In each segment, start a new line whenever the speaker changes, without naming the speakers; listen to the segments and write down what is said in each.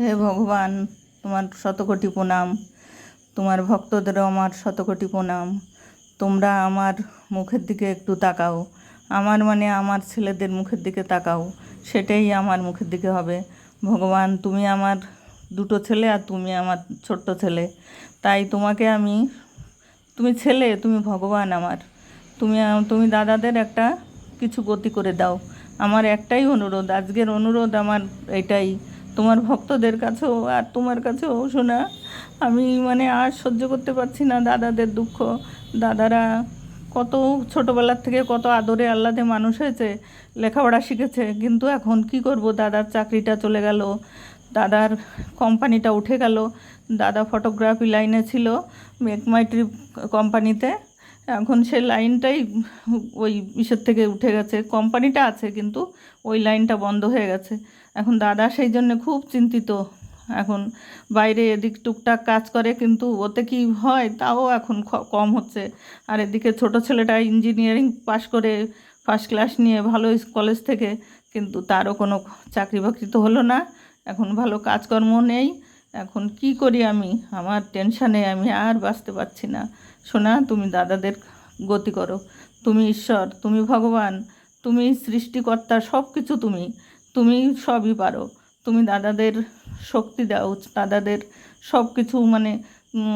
হে ভগবান, তোমার শতকোটি প্রণাম। তোমার ভক্তদেরও আমার শতকোটি প্রণাম। তোমরা আমার মুখের দিকে একটু তাকাও। আমার মানে আমার ছেলেদের মুখের দিকে তাকাও। সেটাই আমার মুখের দিকে হবে। ভগবান, তুমি আমার দুটো ছেলে আর তুমি আমার ছোট্ট ছেলে। তাই তোমাকে আমি, তুমি ছেলে, তুমি ভগবান আমার। তুমি তুমি দাদাদের একটা কিছু গতি করে দাও। আমার একটাই অনুরোধ, আজকের অনুরোধ আমার এটাই। তোমার ভক্তদের কাছেও আর তোমার কাছেও শোনা আমি মানে আর সহ্য করতে পারছি না দাদাদের দুঃখ। দাদারা কত ছোটোবেলার থেকে কত আদরে আহ্লাদে মানুষ হয়েছে, লেখাপড়া শিখেছে। কিন্তু এখন কি করব? দাদার চাকরিটা চলে গেল। দাদার কোম্পানিটা উঠে গেল। দাদা ফটোগ্রাফি লাইনে ছিল মেক মাই ট্রিপ কোম্পানিতে এখন সেই লাইনটাই ওই ইসের থেকে উঠে গেছে। কোম্পানিটা আছে কিন্তু ওই লাইনটা বন্ধ হয়ে গেছে। এখন দাদা সেই জন্য খুব চিন্তিত। এখন বাইরে এদিক টুকটাক কাজ করে কিন্তু ওতে কি হয় তাও এখন কম হচ্ছে। আর এদিকে ছোট ছেলেটা ইঞ্জিনিয়ারিং পাশ করে ফার্স্ট ক্লাস নিয়ে ভালো কলেজ থেকে কিন্তু তারও কোনো চাকরি বাকরি তো হলো না। এখন ভালো কাজকর্ম নেই। এখন কি করি আমি? আমার টেনশানে আমি আর বাঁচতে পারছি না। শোনা তুমি দাদাদের গতি করো। তুমি ঈশ্বর, তুমি ভগবান, তুমি সৃষ্টিকর্তা সব কিছু তুমি। তুমি সবই পারো। তুমি দাদাদের শক্তি দাও, দাদাদের সব কিছু মানে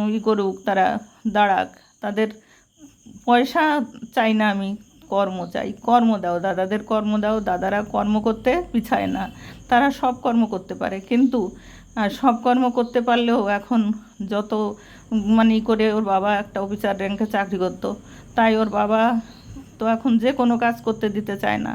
ই করুক, তারা দাঁড়াক। তাদের পয়সা চাই না আমি, কর্ম চাই। কর্ম দাও, দাদাদের কর্ম দাও, দাদারা কর্ম করতে পিছায় না। তারা সব কর্ম করতে পারে। কিন্তু সব কর্ম করতে পারলেও এখন যত মানে করে ওর বাবা একটা অফিসার র্যাঙ্কে চাকরি করতো, তাই ওর বাবা তো এখন যে কোনো কাজ করতে দিতে চায় না।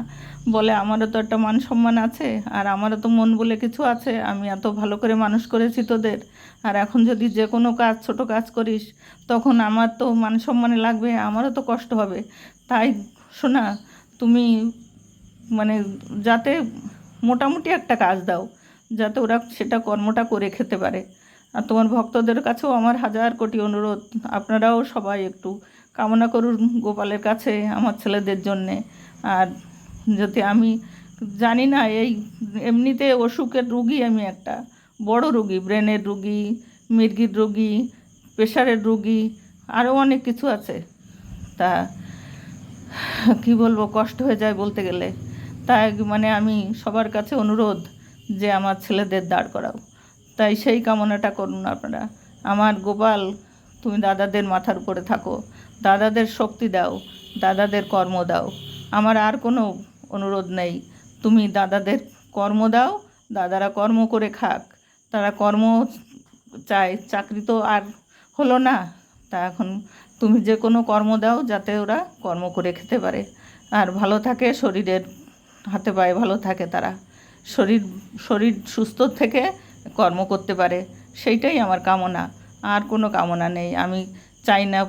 বলে, আমারও তো একটা মান সম্মান আছে, আর আমারও তো মন বলে কিছু আছে, আমি এত ভালো করে মানুষ করেছি তোদের। আর এখন যদি যে কোনো কাজ, ছোট কাজ করিস, তখন আমার তো মান সম্মানে লাগবে, আমারও তো কষ্ট হবে। তাই শোনা তুমি মানে যাতে মোটামুটি একটা কাজ দাও। যাতে ওরা সেটা কর্মটা করে খেতে পারে। আর তোমার ভক্তদের কাছেও আমার হাজার কোটি অনুরোধ। আপনারাও সবাই একটু কামনা করুন গোপালের কাছে, আমার ছেলেদের জন্যে। আর যাতে আমি জানি না, এই এমনিতে অসুখের রুগী আমি একটা। বড় রুগী, ব্রেনের রুগী, মির্গির রুগী, প্রেশারের রুগী, আরও অনেক কিছু আছে। তা কি বলব, কষ্ট হয়ে যায় বলতে গেলে। তাই মানে আমি সবার কাছে অনুরোধ যে আমার ছেলেদের দাঁড় করাও। তাই সেই কামনাটা করুন আপনারা। আমার গোপাল, তুমি দাদাদের মাথার উপরে থাকো। দাদাদের শক্তি দাও, দাদাদের কর্ম দাও। আমার আর কোনো অনুরোধ নেই। তুমি দাদাদের কর্ম দাও, দাদারা কর্ম করে খাক। তারা কর্ম চায়, চাকরি তো আর হলো না। তা এখন তুমি যে কোনো কর্ম দাও, যাতে ওরা কর্ম করে খেতে পারে। আর ভালো থাকে, শরীরের হাতে পায়ে ভালো থাকে তারা। শরীর শরীর সুস্থ থেকে কর্ম করতে পারে। সেইটাই আমার কামনা। আর কোনো কামনা নেই। আমি চাই না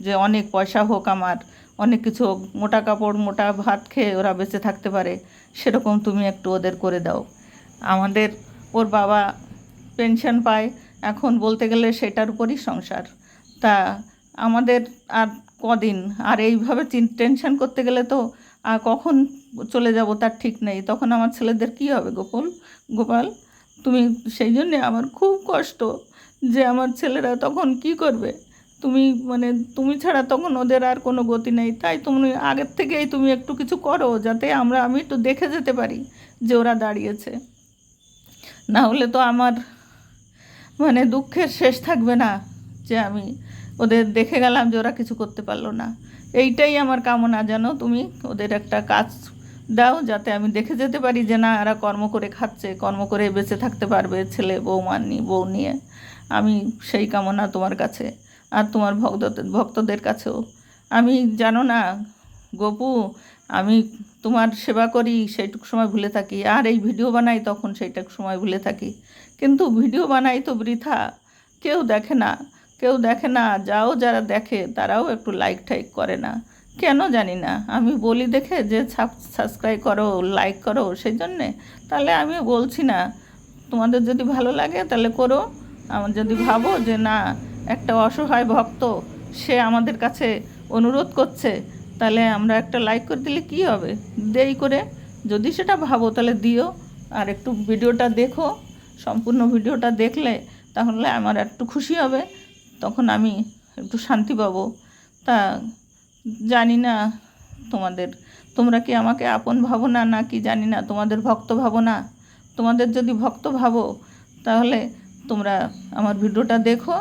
যে অনেক পয়সা হোক আমার, অনেক কিছু হোক, মোটা কাপড়, মোটা ভাত খেয়ে ওরা বেঁচে থাকতে পারে। সেরকম তুমি একটু ওদের করে দাও। আমাদের, ওর বাবা পেনশন পায়। এখন বলতে গেলে সেটার উপরই সংসার। তা আমাদের আর কদিন? আর এইভাবে টেনশন করতে গেলে তো আর কখন চলে যাব, তার ঠিক নেই। তখন আমার ছেলেদের কী হবে গোপাল? গোপাল, তুমি সেই জন্যে আমার খুব কষ্ট যে আমার ছেলেরা তখন কি করবে? তুমি মানে তুমি ছাড়া তখন ওদের আর কোনো গতি নেই। তাই তুমি আগের থেকেই তুমি একটু কিছু করো, যাতে আমরা, আমি একটু দেখে যেতে পারি যে ওরা দাঁড়িয়েছে। না হলে তো আমার মানে দুঃখের শেষ থাকবে না যে আমি ওদের দেখে গেলাম যে ওরা কিছু করতে পারল না। এইটাই আমার কামনা যেন তুমি ওদের একটা কাজ দাও যাতে আমি দেখে যেতে পারি যে না, এরা কর্ম করে খাচ্ছে, কর্ম করে বেঁচে থাকতে পারবে ছেলে, বৌমা নিয়ে বউ নিয়ে। আমি সেই কামনা তোমার কাছে আর তোমার ভক্তদের ভক্তদের কাছেও। আমি জানো না, গপু, আমি তোমার সেবা করি, সেইটুকু সময় ভুলে থাকি। আর এই ভিডিও বানাই তখন সেইটুকু সময় ভুলে থাকি। কিন্তু ভিডিও বানাই তো বৃথা। কেউ দেখে না, কেউ দেখে না, যাও যারা দেখে তারাও একটু লাইক টাইক করে না। কেন জানি না। আমি বলি দেখে যে সাবস্ক্রাইব করো লাইক করো, সেই জন্যে। তাহলে আমি বলছি না, তোমাদের যদি ভালো লাগে তাহলে করো। আমার যদি ভাবো যে না, একটা অসহায় ভক্ত, সে আমাদের কাছে অনুরোধ করছে, তাহলে আমরা একটা লাইক করে দিলে কী হবে? দেরি করে যদি সেটা ভাবো তাহলে দিও। আর একটু ভিডিওটা দেখো, সম্পূর্ণ ভিডিওটা দেখলে তাহলে আমার একটু খুশি হবে। তখন আমি একটু শান্তি পাবো। তা জানি না তোমাদের। তোমরা কি আমাকে আপন ভাবো না কি জানি না তোমাদের ভক্ত ভাবো না তোমাদের যদি ভক্ত ভাবো, তাহলে তোমরা আমার ভিডিওটা দেখো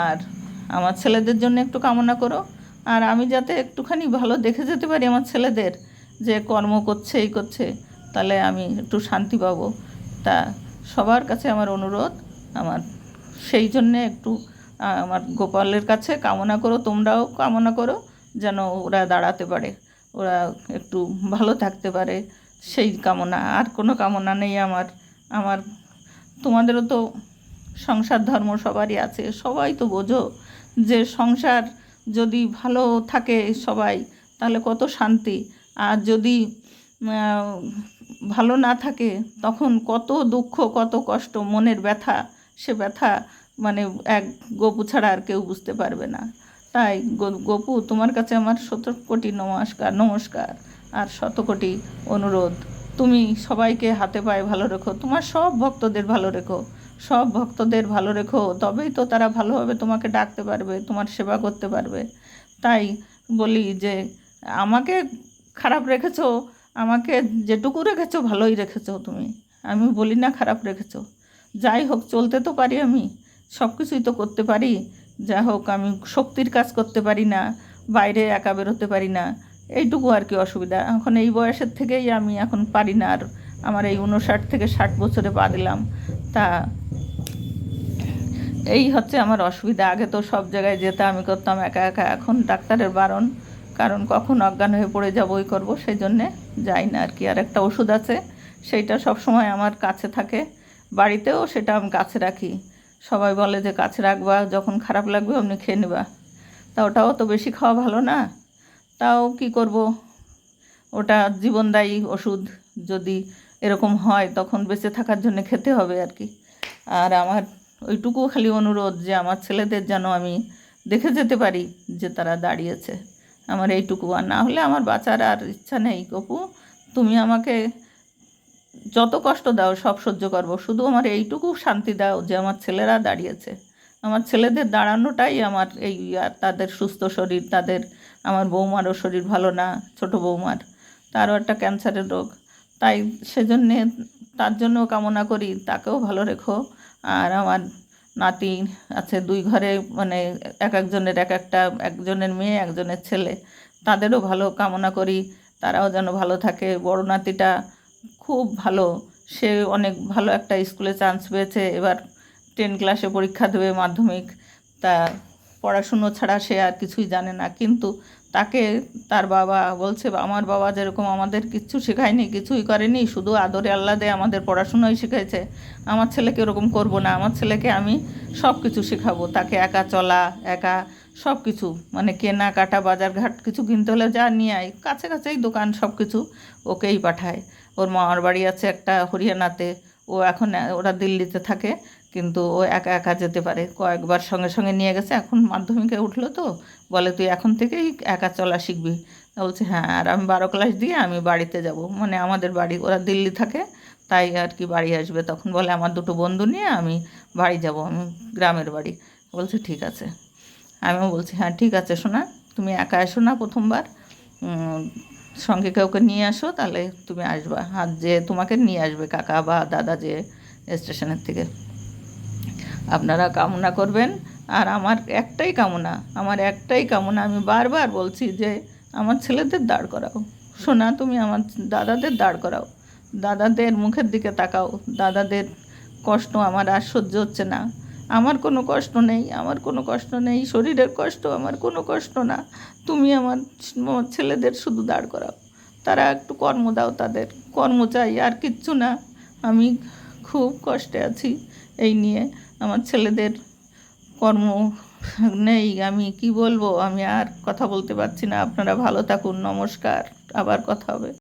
আর আমার ছেলেদের জন্য একটু কামনা করো। আর আমি যাতে একটুখানি ভালো দেখে যেতে পারি আমার ছেলেদের, যে কর্ম করছে, এই করছে, তাহলে আমি একটু শান্তি পাবো। তা সবার কাছে আমার অনুরোধ, আমার সেই জন্যে একটু আমার গোপালের কাছে কামনা করো, তোমরাও কামনা করো। যেন ওরা দাঁড়াতে পারে, ওরা একটু ভালো থাকতে পারে, সেই কামনা, আর কোনো কামনা নেই আমার আমার তোমাদেরও তো সংসার ধর্ম সবারই আছে, সবাই তো বোঝো যে সংসার যদি ভালো থাকে সবাই, তাহলে কত শান্তি, আর যদি ভালো না থাকে, তখন কত দুঃখ, কত কষ্ট, মনের ব্যথা, সে ব্যথা মানে এক গপু ছাড়া আর কেউ বুঝতে পারবে না। তাই গপু, তোমার কাছে আমার শত কোটি নমস্কার নমস্কার আর শত কোটি অনুরোধ। তুমি সবাইকে হাতে পায়ে ভালো রেখো, তোমার সব ভক্তদের ভালো রেখো, সব ভক্তদের ভালো রেখো, তবেই তো তারা ভালোভাবে তোমাকে ডাকতে পারবে, তোমার সেবা করতে পারবে। তাই বলি যে, আমাকে খারাপ রেখেছো, আমাকে যেটুকু রেখেছো ভালোই রেখেছো তুমি। আমি বলি না খারাপ রেখেছো। যাই হোক, চলতে তো পারি আমি সব কিছুই তো করতে পারি। যা হোক, আমি শক্তির কাজ করতে পারি না, বাইরে একা বেরোতে পারি না, এইটুকু আর কি অসুবিধা। এখন এই বয়সের থেকেই আমি এখন পারি না, আর আমার এই উনষাট থেকে ষাট বছরে পা দিলাম। তা এই হচ্ছে আমার অসুবিধা। আগে তো সব জায়গায় যেতে আমি করতাম একা একা। এখন ডাক্তারের বারণ, কারণ কখন অজ্ঞান হয়ে পড়ে যাব ওই করব সেই জন্যে যাই না আর কি। আর একটা ওষুধ আছে, সেইটা সব সময় আমার কাছে থাকে, বাড়িতেও সেটা আমি কাছে রাখি। সবাই বলে যে, কাছে রাখবা, যখন খারাপ লাগবে অমনি খেয়ে নেবা। তা ওটাও তো বেশি খাওয়া ভালো না। তাও কি করব? ওটা জীবনদায়ী ওষুধ। যদি এরকম হয়, তখন বেঁচে থাকার জন্য খেতে হবে আর কি। আর আমার ওইটুকু খালি অনুরোধ যে, আমার ছেলেদের যেন আমি দেখে যেতে পারি যে, তারা দাঁড়িয়েছে। আমার এইটুকু। আর না হলে আমার বাঁচার আর ইচ্ছা নেই। কপু তুমি আমাকে যত কষ্ট দাও, সব সহ্য করব। শুধু আমার এইটুকু শান্তি দাও যে আমার ছেলেরা দাঁড়িয়েছে। আমার ছেলেদের দাঁড়ানোটাই আমার এই তাদের সুস্থ শরীর, তাদের, আমার বৌমারও শরীর ভালো না, ছোট বৌমার। তারও একটা ক্যান্সারের রোগ। তাই সেজন্যে তার জন্য কামনা করি, তাকেও ভালো রেখো। আর আমার নাতি আছে দুই ঘরে মানে এক একজনের এক একটা, একজনের মেয়ে, একজনের ছেলে। তাদেরও ভালো কামনা করি, তারাও যেন ভালো থাকে। বড় নাতিটা খুব ভালো। সে অনেক ভালো একটা স্কুলে চান্স পেয়েছে। এবার টেন ক্লাসে পরীক্ষা দেবে মাধ্যমিক। তা পড়াশুনো ছাড়া সে আর কিছুই জানে না। কিন্তু তাকে তার বাবা বলছে, আমার বাবা যেরকম আমাদের কিচ্ছু শেখায়নি, কিছুই করেনি, শুধু আদরে আল্লাদে আমাদের পড়াশুনোই শিখেছে আমার ছেলেকে ওরকম করব না। আমার ছেলেকে আমি সব কিছু শেখাবো। তাকে একা চলা, একা সব কিছু মানে কেনা, কাটা, বাজার ঘাট কিছু কিনতে হলে যা নিয়ে আয়। কাছে কাছেই দোকান সব কিছু ওকেই পাঠায়। ওর মামার বাড়ি আছে একটা হরিয়ানাতে। ও এখন, ওরা দিল্লিতে থাকে, কিন্তু ও একা একা যেতে পারে। কয়েকবার সঙ্গে সঙ্গে নিয়ে গেছে, এখন মাধ্যমিকে উঠল তো। বলে, তুই এখন থেকেই একা চলা শিখবি। বলছে হ্যাঁ আর আমি বারো ক্লাস দিয়ে আমি বাড়িতে যাব। মানে আমাদের বাড়ি, ওরা দিল্লি থাকে, তাই আর কি বাড়ি আসবে। তখন বলে, আমার দুটো বন্ধু নিয়ে আমি বাড়ি যাব, আমি গ্রামের বাড়ি। বলছে, ঠিক আছে। আমিও বলছি হ্যাঁ ঠিক আছে শোনা তুমি একা এসো না প্রথমবার। সঙ্গে কাউকে নিয়ে আসো, তাহলে তুমি আসবা। আর যে তোমাকে নিয়ে আসবে, কাকা বা দাদা যে স্টেশনের থেকে। আপনারা কামনা করবেন। আর আমার একটাই কামনা, আমার একটাই কামনা, আমি বারবার বলছি যে আমার ছেলেদের দাঁড় করাও। শোনা তুমি আমার দাদাদের দাঁড় করাও। দাদাদের মুখের দিকে তাকাও। দাদাদের কষ্ট আমার আর সহ্য হচ্ছে না। আমার কোনো কষ্ট নেই, আমার কোনো কষ্ট নেই, শরীরের কষ্ট আমার কোনো কষ্ট না। তুমি আমার ছেলেদের শুধু দাঁড় করাও। তারা একটু কর্ম দাও তাদের, কর্ম চাই, আর কিচ্ছু না। আমি খুব কষ্টে আছি এই নিয়ে। আমার ছেলেদের কর্ম নেই, আমি কি বলব? আমি আর কথা বলতে পারছি না। আপনারা ভালো থাকুন, নমস্কার। আবার কথা হবে।